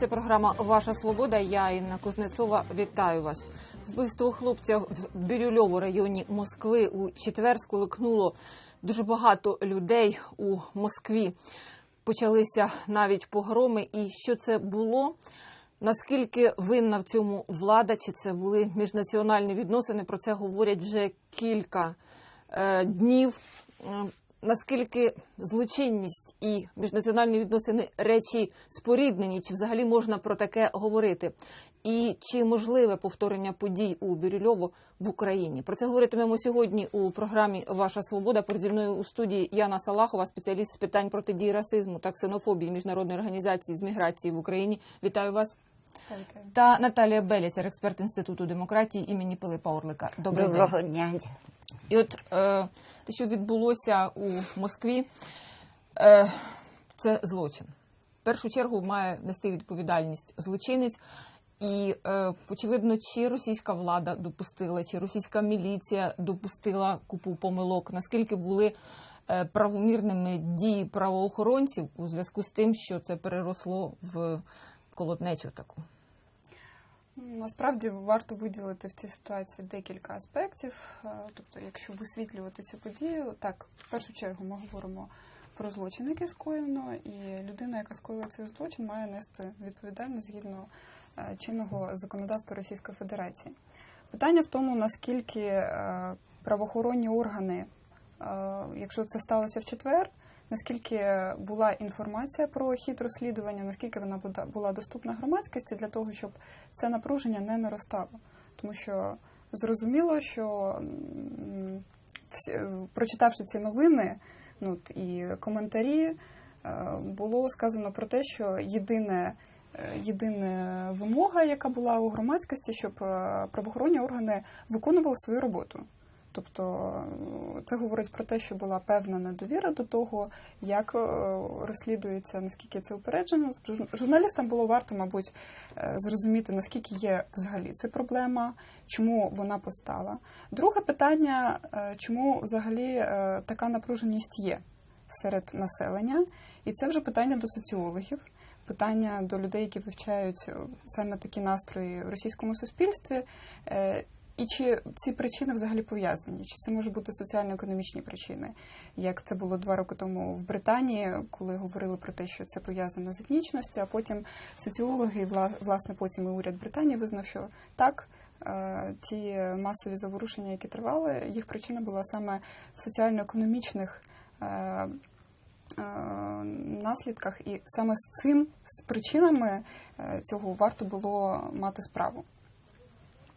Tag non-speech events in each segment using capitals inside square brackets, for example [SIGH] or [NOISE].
Це програма Ваша свобода. Я Інна Кузнецова. Вітаю вас. Вбивство хлопця в Бірюльову районі Москви у четвер сколихнуло дуже багато людей у Москві. Почалися навіть погроми. І що це було? Наскільки винна в цьому влада? Чи це були міжнаціональні відносини? Про це говорять вже кілька е, днів. Наскільки злочинність і міжнаціональні відносини речі споріднені, чи взагалі можна про таке говорити? І чи можливе повторення подій у Бірюльово в Україні? Про це говоритимемо сьогодні у програмі Ваша свобода. Перед зі мною у студії Яна Салахова, спеціаліст з питань протидії расизму та ксенофобії міжнародної організації з міграції в Україні. Вітаю вас. Та Наталія Беліцер, експерт інституту демократії імені Пилипа Орлика. Добрий день. Доброго дня. І от е, те, що відбулося у Москві, е, це злочин. В першу чергу має нести відповідальність злочинець. І, е, очевидно, чи російська влада допустила, чи російська міліція допустила купу помилок, наскільки були правомірними дії правоохоронців у зв'язку з тим, що це переросло в колотнечу таку. Насправді варто виділити в цій ситуації декілька аспектів. Е, Тобто, якщо висвітлювати цю подію, так в першу чергу ми говоримо про злочин, який скоєно, і людина, яка скоїла цей злочин, має нести відповідальність згідно е, чинного законодавства Російської Федерації. Питання в тому, наскільки е, правоохоронні органи, якщо це сталося в четвер, наскільки була інформація про хід розслідування, наскільки вона була доступна громадськості для того, щоб це напруження не наростало. Тому що зрозуміло, що всі- прочитавши ці новини, ну і коментарі, е, було сказано про те, що єдине. е, Єдина вимога, яка була у громадськості, щоб е, правоохоронні органи виконували свою роботу. Тобто е, це говорить про те, що була певна недовіра до того, як е, розслідується, наскільки це упереджено. Журналістам було варто, мабуть, е, зрозуміти, наскільки є взагалі це проблема, чому вона постала. Друге питання, е, чому взагалі така напруженість є серед населення, і це вже питання до соціологів. Питання до людей, які вивчають саме такі настрої в російському суспільстві, і чи ці причини взагалі пов'язані? Чи це можуть бути соціально-економічні причини? Як це було два роки тому в Британії, коли говорили про те, що це пов'язано з етнічністю, а потім соціологи, і вла- власне потім і уряд Британії визнав, що так. е, Ті масові заворушення, які тривали, їх причина була саме в соціально-економічних е, е, наслідках, і саме з цим з причинами цього варто було мати справу.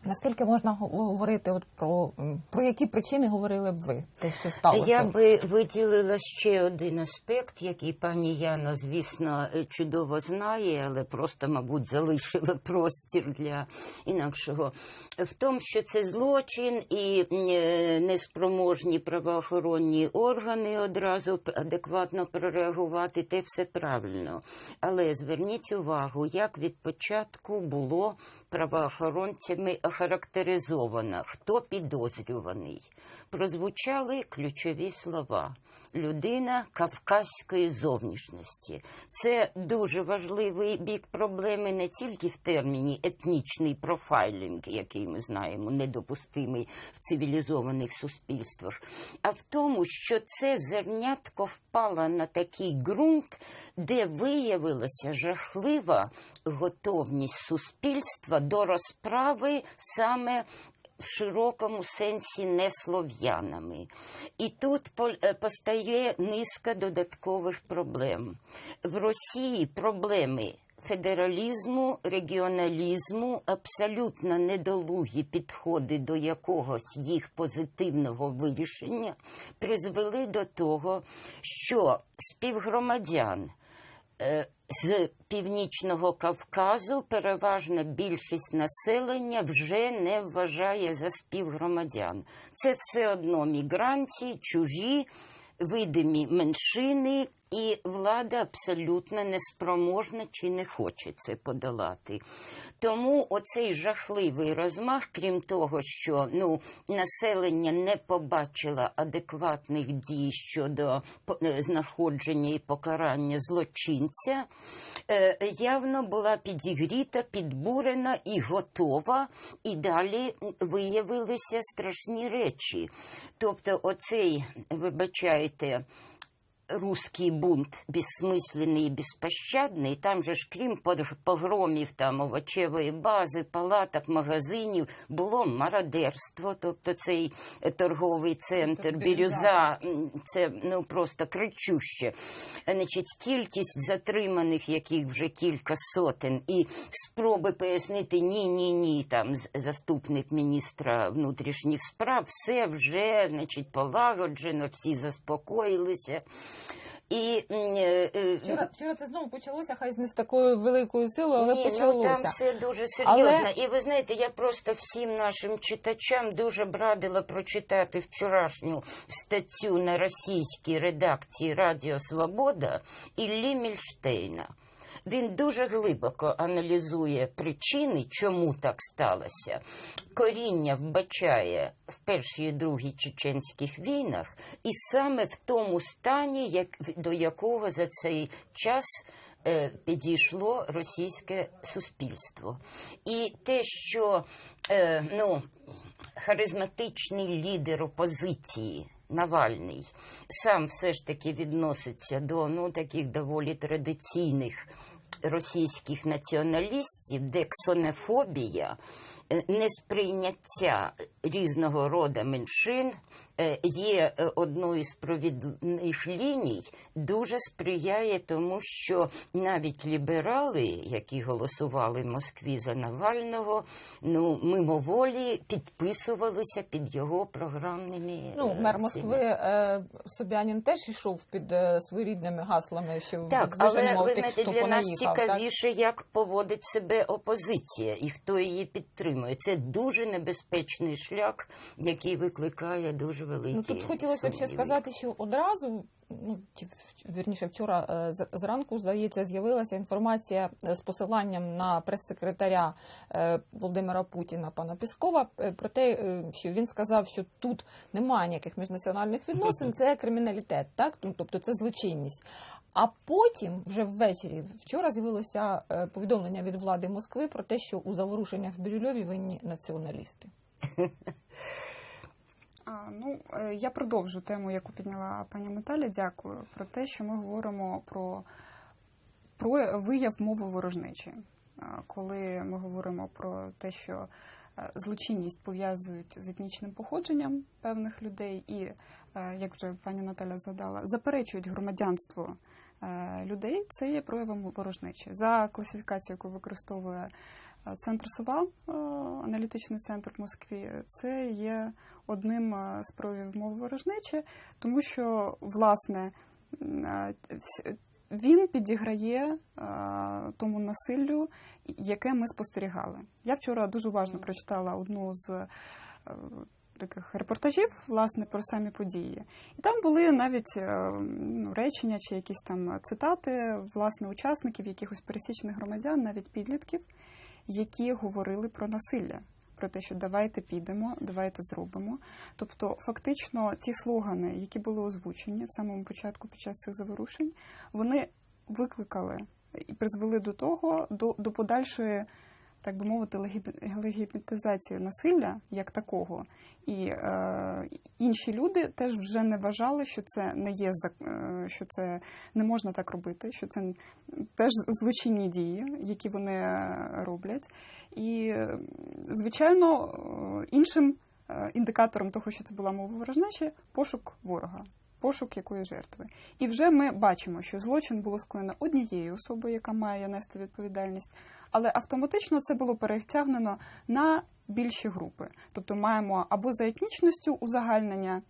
Наскільки можна го- говорити от про, про які причини говорили б ви, те, що сталося? Я би виділила ще один аспект, який пані Яна, звісно, чудово знає, але просто, мабуть, залишила простір для інакшого. В тому, що це злочин і е, неспроможні правоохоронні органи одразу адекватно прореагувати, те все правильно. Але зверніть увагу, як від початку було правоохоронцями охарактеризовано, хто підозрюваний. Прозвучали ключові слова. Людина кавказької зовнішності. Це дуже важливий бік проблеми не тільки в терміні етнічний профайлінг, який ми знаємо, недопустимий в цивілізованих суспільствах, а в тому, що це зернятко впало на такий ґрунт, де виявилася жахлива готовність суспільства до розправи саме в широкому сенсі не слов'янами. І тут е, постає низка додаткових проблем. В Росії проблеми федералізму, регіоналізму, абсолютно недолугі підходи до якогось їх позитивного вирішення призвели до того, що співгромадян з північного Кавказу переважна більшість населення вже не вважає за співгромадян. Це все одно мігранці, чужі, видимі меншини, І влада абсолютно неспроможна чи не хоче це подолати. Тому оцей жахливий розмах, крім того, що ну, населення не побачило адекватних дій щодо е, знаходження і покарання злочинця, е, явно була підігріта, підбурена і готова, і далі виявилися страшні речі. Тобто, оцей, вибачайте, русський бунт безсмисленний і безпощадний, там же ж крім пог- погромів там овочевої бази, палаток, магазинів, було мародерство, тобто цей е, торговий центр, бірюза, це ну просто кричуще. Значить, кількість затриманих, яких вже кілька сотень, і спроби пояснити ні, ні, ні, там заступник міністра внутрішніх справ, все вже значить полагоджено, всі заспокоїлися. І е, е, Вчора, вчора це знову почалося, хай не з такою великою силою, але ні, почалося. Ну, там все дуже серйозно. Але- І ви знаєте, я просто всім нашим читачам дуже б радила прочитати вчорашню статтю на російській редакції Радіо Свобода Іллі Мільштейна. Він дуже глибоко аналізує причини, чому так сталося. Коріння вбачає в першій і другій чеченських війнах, і саме в тому стані, як, до якого за цей час е, підійшло російське суспільство. І те, що е, ну, харизматичний лідер опозиції. Навальний. Сам все ж таки відноситься до ну таких доволі традиційних російських націоналістів, де ксонофобія, е, несприйняття різного роду меншин е, є е, одною з провідних ліній, дуже сприяє тому, що навіть ліберали, які голосували в Москві за Навального, ну мимоволі підписувалися під його програмними Ну, е, мер. Москви Собянін теж йшов під своєрідними гаслами, що Так, але ви тих, знаєте, для нас понаїхав. так? цікавіше, як поводить себе опозиція і хто її підтримує. Це дуже небезпечний шлях, який викликає дуже великі. Ну тут хотілося б ще сказати, що одразу, ну вірніше, вчора е, зранку здається, з'явилася інформація е, з посиланням на прес-секретаря е, Володимира Путіна пана Піскова про те, що він сказав, що тут немає ніяких міжнаціональних відносин, це криміналітет, так Ну, тобто це злочинність. А потім, вже ввечері, вчора з'явилося повідомлення від влади Москви про те, що у заворушеннях в Бірюльові винні націоналісти. А, ну, е, я продовжу тему, яку підняла пані Наталя. Дякую про те, що ми говоримо про, про вияв мови ворожнечі. Коли ми говоримо про те, що е, злочинність пов'язують з етнічним походженням певних людей, і, е, як вже пані Наталя згадала, заперечують громадянство людей, це є проявом ворожнечі. За класифікацією, яку використовує центр СОВА, е, аналітичний центр в Москві, це є одним е, з проявів мови ворожнечі, тому що власне е, він підіграє тому насиллю, яке ми спостерігали. Я вчора дуже уважно прочитала одну з таких репортажів власне про самі події. І там були навіть ну, речення чи якісь там цитати власне учасників, якихось пересічних громадян, навіть підлітків, які говорили про насилля. Про те, що давайте підемо, давайте зробимо. Тобто, фактично, ті слогани, які були озвучені в самому початку під час цих заворушень, вони викликали і призвели до того, до, до подальшої, так би мовити, легіб- насилля як такого. І е, інші люди теж вже не вважали, що це не є е, що це не можна так робити, що це теж злочинні дії, які вони е, роблять. І, звичайно, іншим е, індикатором того, що це була мова ворожнечі, пошук ворога. Пошук якої жертви. І вже ми бачимо, що злочин було скоєно однією особою, яка має нести відповідальність, але автоматично це було перетягнено на більші групи. Тобто маємо або за етнічністю узагальнення,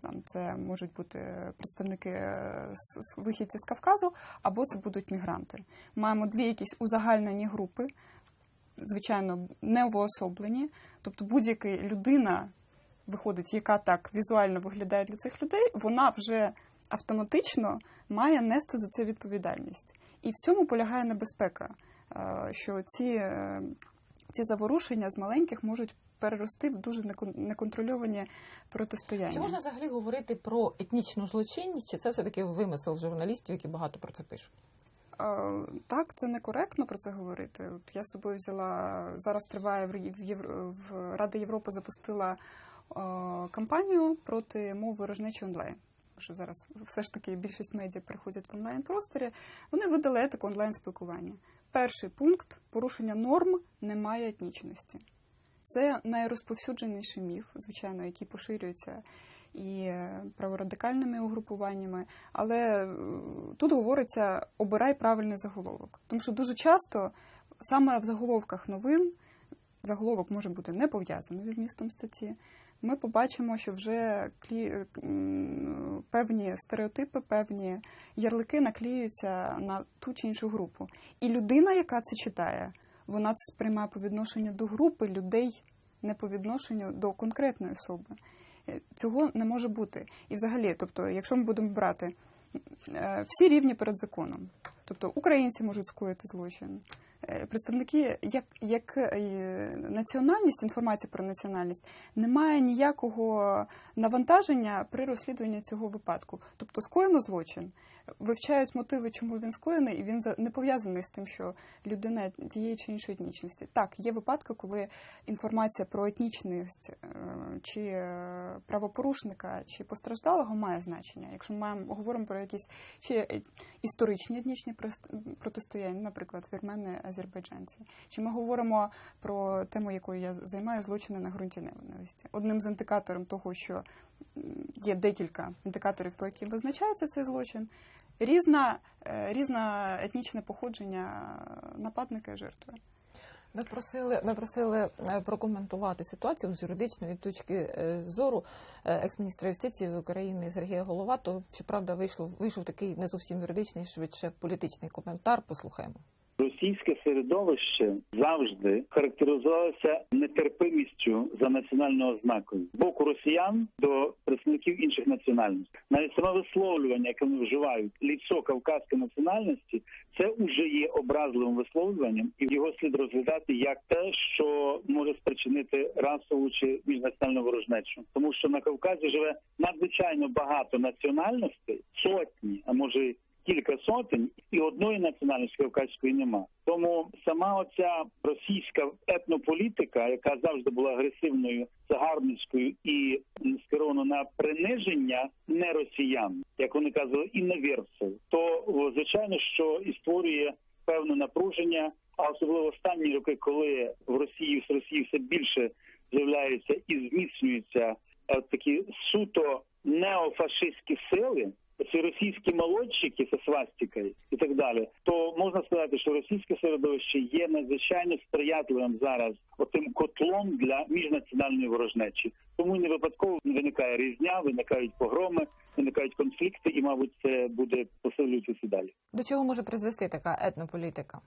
там це можуть бути представники е, вихідці з Кавказу, або це будуть мігранти. Маємо дві якісь узагальнені групи, звичайно, не уособлені. Тобто будь-яка людина виходить, яка так візуально виглядає для цих людей, вона вже автоматично має нести за це відповідальність. І в цьому полягає небезпека, що ці, е, ці заворушення з маленьких можуть перерости в дуже некон- неконтрольовані протистояння. Чи можна взагалі говорити про етнічну злочинність, чи це все-таки вимисел журналістів, які багато про це пишуть? Е, Так, це некоректно про це говорити. От я з собою взяла зараз. Триває в Єв- в Євро- в Рада Європи запустила е, кампанію проти мови ворожнечі онлайн. Що зараз все ж таки більшість медіа переходять в онлайн просторі. Вони видали етику онлайн спілкування. Перший пункт порушення норм немає етнічності. Це найрозповсюдженіший міф, звичайно, який поширюється і е, праворадикальними угрупуваннями. Але е, тут говориться обирай правильний заголовок. Тому що дуже часто саме в заголовках новин заголовок може бути не пов'язаний зі змістом статті. Ми побачимо, що вже клі... е, певні стереотипи, певні ярлики наклеюються на ту чи іншу групу. І людина, яка це читає, вона це сприймає по відношенню до групи людей, не по відношенню до конкретної особи. Е, Цього не може бути. І взагалі, тобто, якщо ми будемо брати е, всі рівні перед законом, тобто українці можуть скоїти злочин. Е, Представники, як, як е, національність, інформація про національність, немає ніякого навантаження при розслідуванні цього випадку. Тобто скоєно злочин, вивчають мотиви, чому він скоєний, і він не пов'язаний з тим, що людина тієї чи іншої етнічності. Так, є випадки, коли інформація про етнічність е, чи е, правопорушника, чи постраждалого має значення. Якщо ми маємо говоримо про якісь чи історичні етнічні протистояння, наприклад, вірмени, азербайджанці, чи ми говоримо про тему, якою я займаю злочини на ґрунті ненависті. Одним з індикаторів того, що є декілька індикаторів, по яким визначається цей злочин. Різна, е, різна етнічне походження нападника і жертви. Ми просили, ми просили е, прокоментувати ситуацію з юридичної точки е, зору екс-міністра юстиції України Сергія Головато. Щоправда, вийшло вийшов такий не зовсім юридичний, швидше політичний коментар. Послухаємо. Російське середовище завжди характеризувалося нетерпимістю за національною ознакою з боку росіян до представників інших національностей. Навіть саме висловлювання, яке вони вживають ліцо кавказської національності, це уже є образливим висловлюванням, і його слід розглядати як те, що може спричинити расову чи міжнаціональну ворожнечу, тому що на Кавказі живе надзвичайно багато національностей, сотні, а може кілька сотень, і одної національності кавказької нема. Тому сама оця російська етнополітика, яка завжди була агресивною, загарбницькою і скерована на приниження не росіян, як вони казали, іноверців, то звичайно, що і створює певне напруження. А особливо останні роки, коли в Росії з Росії все більше з'являються і зміцнюються е, такі суто неофашистські сили, ці російські молодчики зі свастикою і так далі, то можна сказати, що російське середовище є надзвичайно сприятливим зараз отим котлом для міжнаціональної ворожнечі. Тому не випадково виникає різня, виникають погроми, виникають конфлікти, і мабуть, це буде посилюватися далі. До чого може призвести така етнополітика?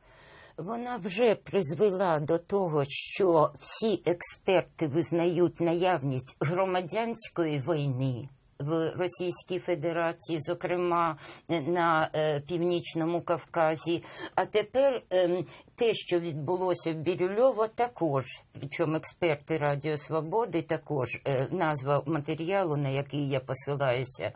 Вона вже призвела до того, що всі експерти визнають наявність громадянської війни в Російській Федерації, зокрема на е, північному Кавказі. А тепер ем, те, що відбулося в Бірюльово, також, причому експерти Радіо Свободи, також е, назва матеріалу, на який я посилаюся,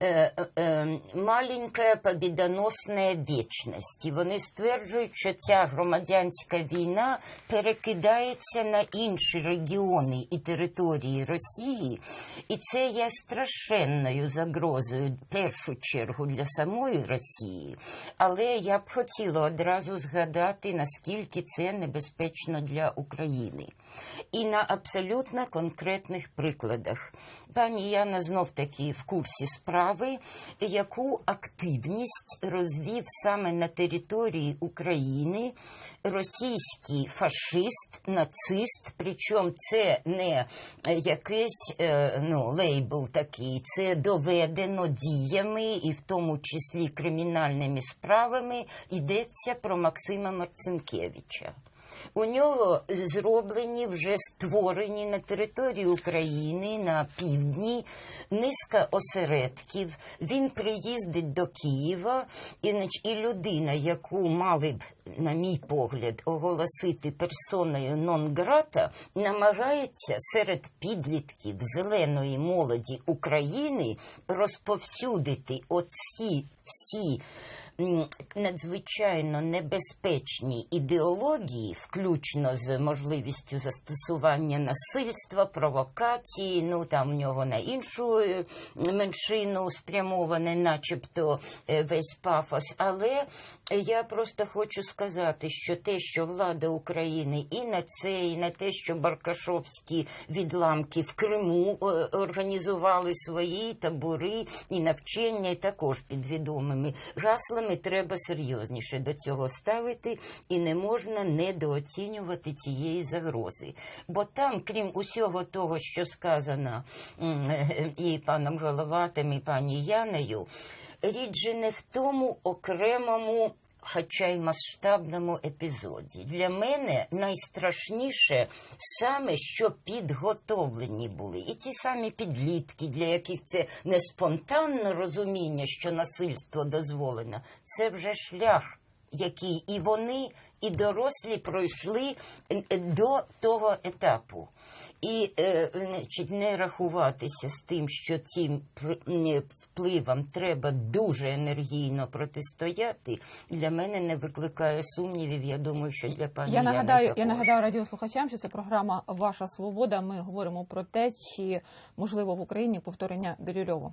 е, е, маленька побідоносна вічність. І вони стверджують, що ця громадянська війна перекидається на інші регіони і території Росії, і це є страшенною загрозою в першу чергу для самої Росії. Але я б хотіла одразу згадати, наскільки це небезпечно для України. І на абсолютно конкретних прикладах. Пані Яна знов таки в курсі справи, яку активність розвів саме на території України російський фашист, нацист. Причому це не якийсь е, ну, лейбл такий, це доведено діями, і в тому числі кримінальними справами йдеться про Максима Марцинкевича. У нього зроблені вже створені на території України на півдні низка осередків. Він приїздить до Києва, і, людина, яку мали б, на мій погляд, оголосити персоною нон-грата, намагається серед підлітків зеленої молоді України розповсюдити оці всі надзвичайно небезпечні ідеології, включно з можливістю застосування насильства, провокації. Ну там в нього на іншу е, меншину спрямоване, начебто е, весь пафос. Але я просто хочу сказати, що те, що влада України і на це, і на те, що Баркашовські відламки в Криму е, організували свої табори і навчання, і також під відомими гаслами, треба серйозніше до цього ставити, і не можна недооцінювати цієї загрози. Бо там, крім усього того, що сказано і паном Головатим, і пані Яною, річ же не в тому окремому. Хоча й масштабному епізоді. Для мене найстрашніше саме, що підготовлені були. І ті самі підлітки, для яких це не спонтанне розуміння, що насильство дозволено, це вже шлях, який і вони, і дорослі пройшли е, е, до того етапу. І е, значить, не рахуватися з тим, що е, впливам треба дуже енергійно протистояти, для мене не викликає сумнівів. Я думаю, що для пані Я нагадаю, я також. нагадаю радіослухачам, що це програма Ваша Свобода. Ми говоримо про те, чи можливо в Україні повторення Бірюльова.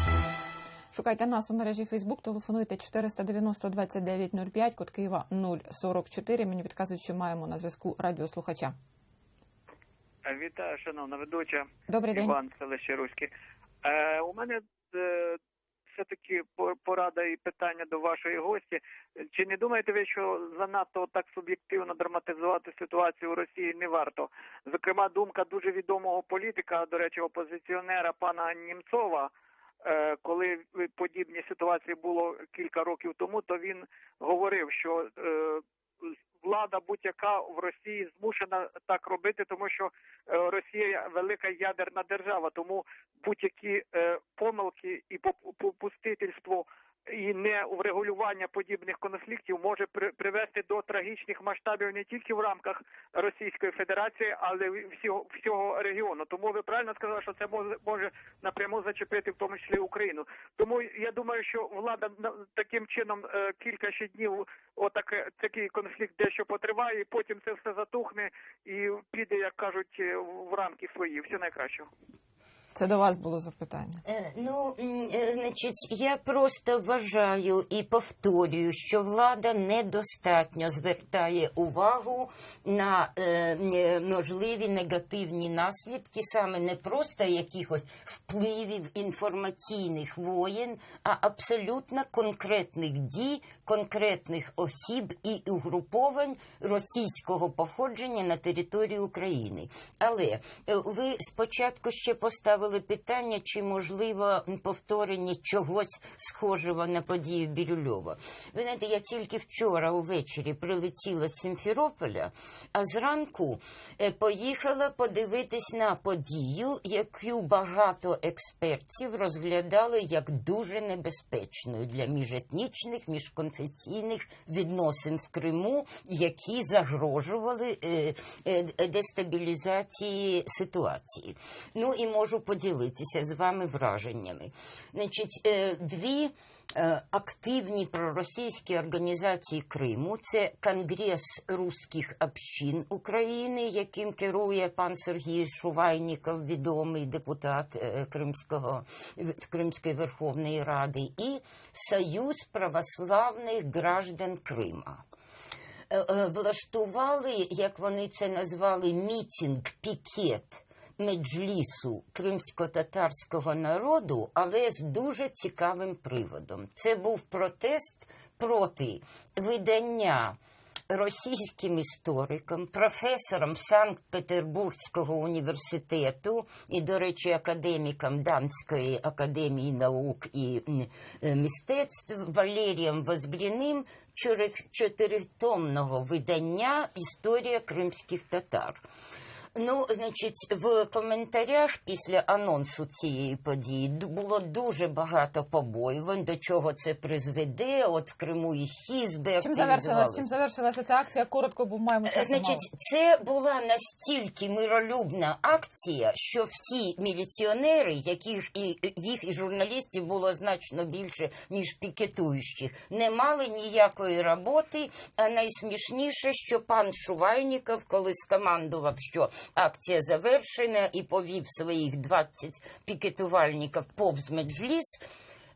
Шукайте нас у мережі Фейсбук, телефонуйте 490 2905, код Києва 044. Мені підказують, що маємо на зв'язку радіослухача. Вітаю, шановна ведуча. Добрий день. Іван селище Руське. Е, у мене е, все-таки по- порада і питання до вашої гості. Чи не думаєте ви, що занадто так суб'єктивно драматизувати ситуацію у Росії не варто? Зокрема, думка дуже відомого політика, до речі, опозиціонера пана Німцова. Е, Коли подібні ситуації було кілька років тому, то він говорив, що е, влада будь-яка в Росії змушена так робити, тому що е, Росія велика ядерна держава, тому будь-які помилки і поп- попустительство і не врегулювання подібних конфліктів може при- привести до трагічних масштабів не тільки в рамках Російської Федерації, але й всього всього регіону. Тому ви правильно сказали, що це може може напряму зачепити в тому числі Україну. Тому я думаю, що влада таким чином е, кілька ще днів отак такий конфлікт дещо потриває, і потім це все затухне і піде, як кажуть, в рамки свої. Все найкращого. Це до вас було запитання. Е, Ну, е, значить, я просто вважаю і повторюю, що влада недостатньо звертає увагу на е, можливі негативні наслідки, саме не просто якихось впливів інформаційних воєн, а абсолютно конкретних дій, конкретних осіб і угруповань російського походження на території України. Але ви спочатку ще поставили питання, чи можливо повторення чогось схожого на подію Бірюльова. Ви знаєте, я тільки вчора увечері прилетіла з Сімферополя, а зранку е, поїхала подивитись на подію, яку багато експертів розглядали як дуже небезпечною для міжетнічних, міжконфесійних відносин в Криму, які загрожували е, е, дестабілізації ситуації. Ну і можу поділитися з вами враженнями. Значить, е, дві е, активні проросійські організації Криму це Конгрес русських общин України, яким керує пан Сергій Шувайніков, відомий депутат е, Кримського Кримської Верховної Ради, і Союз православних граждан Крима. Влаштували, як вони це назвали, мітинг, пікет меджлісу кримсько-татарського народу, але з дуже цікавим приводом. Це був протест проти видання російським істориком, професором Санкт-Петербурзького університету і, до речі, академіком Данської академії наук і мистецтв Валерієм Возгріним чотири- чотиритомного видання Історія кримських татар. Ну, значить, в коментарях після анонсу цієї події було дуже багато побоювань, до чого це призведе. От в Криму і хізби Чим завершилась? Чим завершилася ця акція? Коротко, бо маємо Е, Значить, це була настільки миролюбна акція, що всі міліціонери, яких і їх і журналістів було значно більше ніж пікетуючих, не мали ніякої роботи. А найсмішніше, що пан Шувайніков, коли скомандував, що акція завершена, і повів своїх 20 пікетувальників повз меджліс.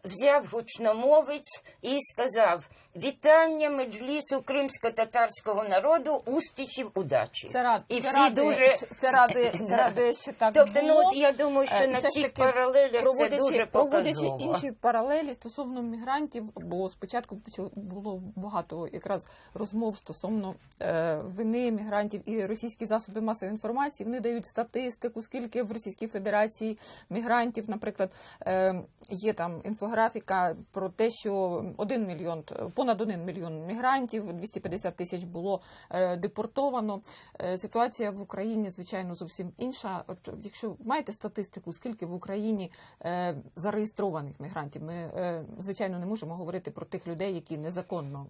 Взяв гучномовець і сказав: Вітання меджлісу кримсько-татарського народу, успіхів, удачі. Це рад, і це всі ради, дуже це ради, це ради, [LAUGHS] що так Тобто, ну от я думаю, що Е, і на цих паралелях це проводячи, дуже проводячи інші паралелі стосовно мігрантів, бо спочатку було багато якраз розмов стосовно е, вини мігрантів і російські засоби масової інформації. Вони дають статистику, скільки в Російській Федерації мігрантів, наприклад, е, є там інфографіка про те, що 1 мільйон, понад 1 мільйон мігрантів, 250 тисяч було е, депортовано. Е, Ситуація в Україні, звичайно, зовсім інша. От якщо маєте статистику, скільки в Україні е, зареєстрованих мігрантів, ми звичайно не можемо говорити про тих людей, які незаконно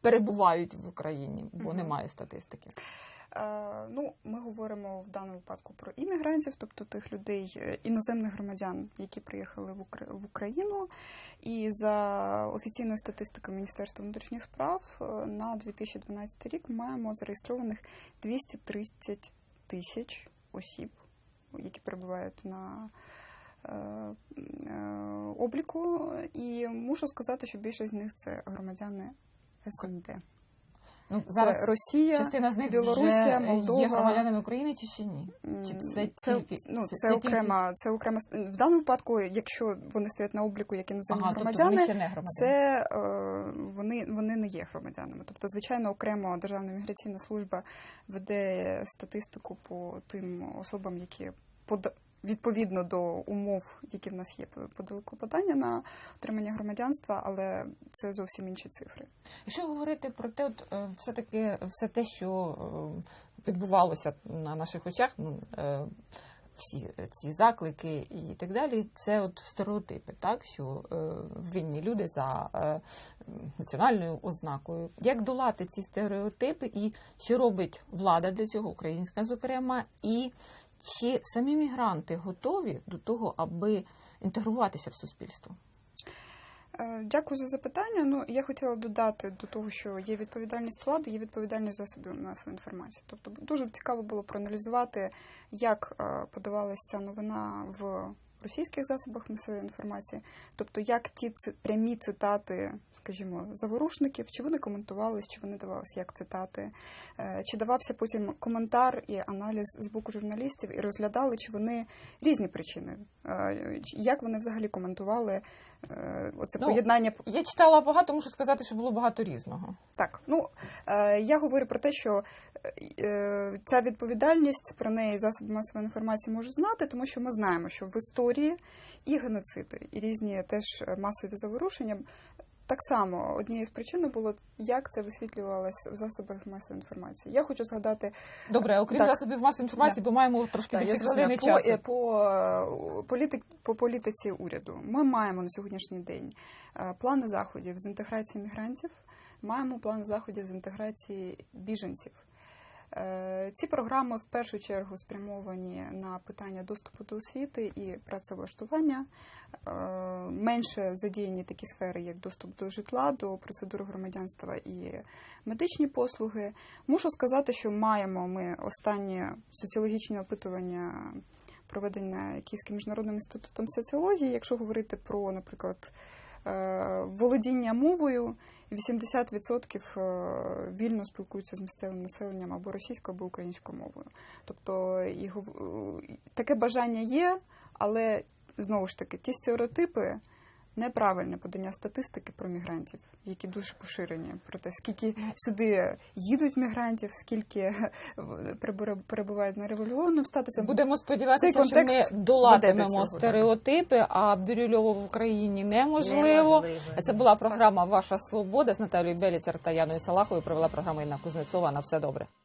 перебувають в Україні, бо немає статистики. Е, Ну, ми говоримо в даному випадку про іммігрантів, тобто тих людей, е, іноземних громадян, які приїхали в Укра- в Україну. І за офіційною статистикою Міністерства внутрішніх справ е, на 2012 рік маємо зареєстрованих 230 тисяч осіб, які перебувають на обліку. І мушу сказати, що більшість з них це громадяни СНД. Ну Це зараз Росія, частина з них Білорусія, вже Молдова. є громадянами України чи ще ні? Чи це це, тільки- ну, це- це, це тільки- окрема, це окрема в даному випадку, якщо вони стоять на обліку як іноземні Ага, тобто громадяни, вони не громадяни. це е, вони, вони не є громадянами. Тобто, звичайно, окремо Державна міграційна служба веде статистику по тим особам, які пода- відповідно до умов, які в нас є, подали клопотання на отримання громадянства, але це зовсім інші цифри. Якщо говорити про те, от е, все таки все те, що е, відбувалося на наших очах, ну е, всі ці заклики і так далі, це от стереотипи, так що е, винні люди за е, національною ознакою. Як долати ці стереотипи, і що робить влада для цього, українська, зокрема, і чи самі мігранти готові до того, аби інтегруватися в суспільство? Е, Дякую за запитання. Ну я хотіла додати до того, що є відповідальність влади, є відповідальність засобів масової інформації. Тобто дуже цікаво було проаналізувати, як е, подавалася ця новина в російських засобах масової інформації, тобто як ті прямі цитати, скажімо, заворушників, чи вони коментувались, чи вони давались як цитати, е, чи давався потім коментар і аналіз з боку журналістів, і розглядали, чи вони різні причини, е, як вони взагалі коментували оце Ну, поєднання Я читала багато, мушу сказати, що було багато різного. так, ну е, я говорю про те, що е, ця відповідальність про неї засоби масової інформації можуть знати, тому що ми знаємо, що в історії і геноциди, і різні теж масові заворушення. Так само однією з причин було, як це висвітлювалося в засобах масової інформації. Я хочу згадати Добре, окрім Так. засобів масової інформації, бо маємо трошки більше хвилини по, часу. е, по, е, політик, по політиці уряду. Ми маємо на сьогоднішній день е, плани заходів з інтеграції мігрантів, маємо плани заходів з інтеграції біженців. Е, Ці програми в першу чергу спрямовані на питання доступу до освіти і працевлаштування. Е, Менше задіяні такі сфери, як доступ до житла, до процедури громадянства і медичні послуги. Мушу сказати, що маємо ми останні соціологічні опитування, проведення Київським міжнародним інститутом соціології, якщо говорити про, наприклад, е, володіння мовою 80% е, вільно спілкуються з місцевим населенням або російською, або українською мовою. Тобто і е, таке бажання є, але знову ж таки ті стереотипи. Неправильне подання статистики про мігрантів, які дуже поширені, про те, скільки сюди їдуть мігрантів, скільки прибуре- перебувають на революційному статусі. Будемо сподіватися, Цей що ми контекст долатимемо стереотипи, а Бирюльово в Україні неможливо. Неможливо, Це була програма Ваша свобода з Наталією Беліцер та Яною Салахою. Провела програму Інна Кузнецова. На все добре.